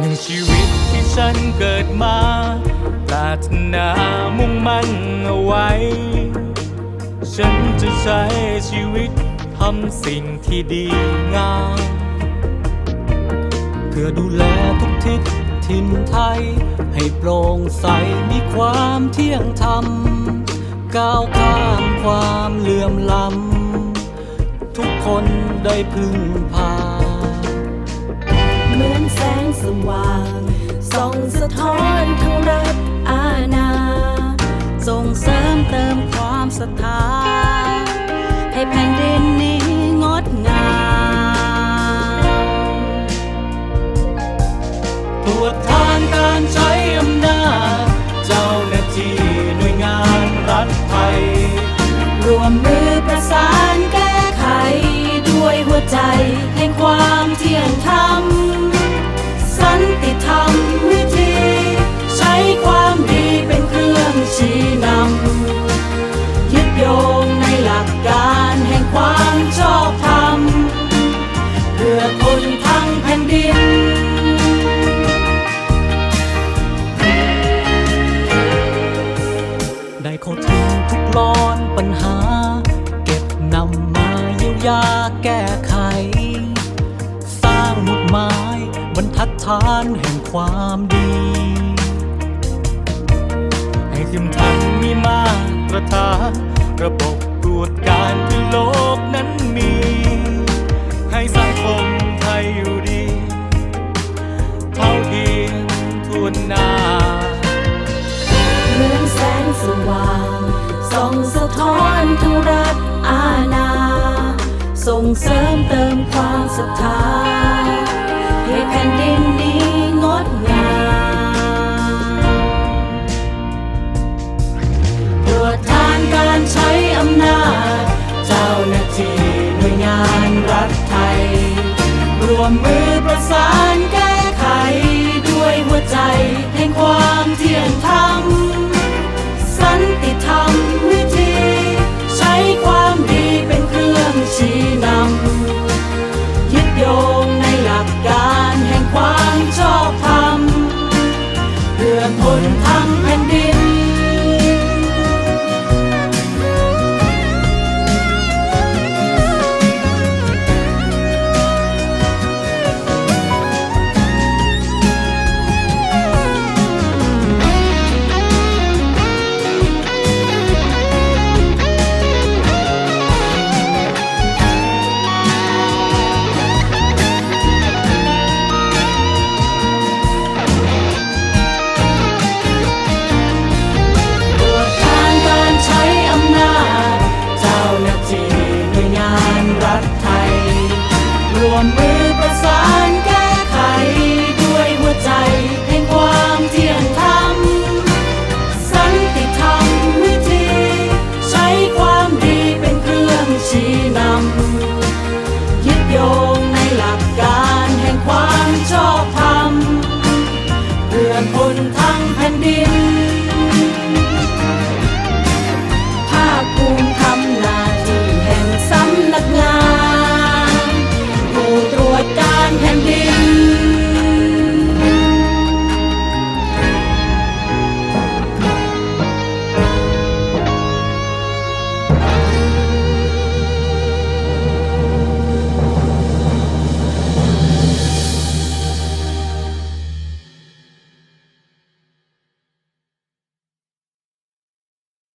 ในชีวิตที่ฉันเกิดมาปรารถนามุ่งมั่นเอาไว้ ฉันจะใช้ชีวิตทำสิ่งที่ดีงาม เพื่อดูแลทุกทิศถิ่นไทย ให้โปร่งใสมีความเที่ยงธรรม ก้าวข้ามความเหลื่อมล้ำทุกคนได้พึ่งพา สว่างส่องสะท้อนทั้งรัฐอาณาส่งเสริมเติมความศรัทธาให้แผ่นดินนี้ ยาแก้ไข สร้างหมุดหมายบรรทัดฐานแห่งความดี ให้ทิมทันมีมาตรฐานระบบตรวจการที่โลกนั้นมี ให้สังคมไทยอยู่ดี เท่าเทียมทวนนาเหมือนแสงสว่างส่องสะท้อนทั้งรักอา งเสริมเติมความศรัทธาให้แผ่นดินนี้งดงามตรวจทานการใช้อำนาจ เจ้าหน้าที่หน่วยงานรัฐไทย รวมมือประสานแก้ไข ด้วยหัวใจแห่งความเที่ยงธรรม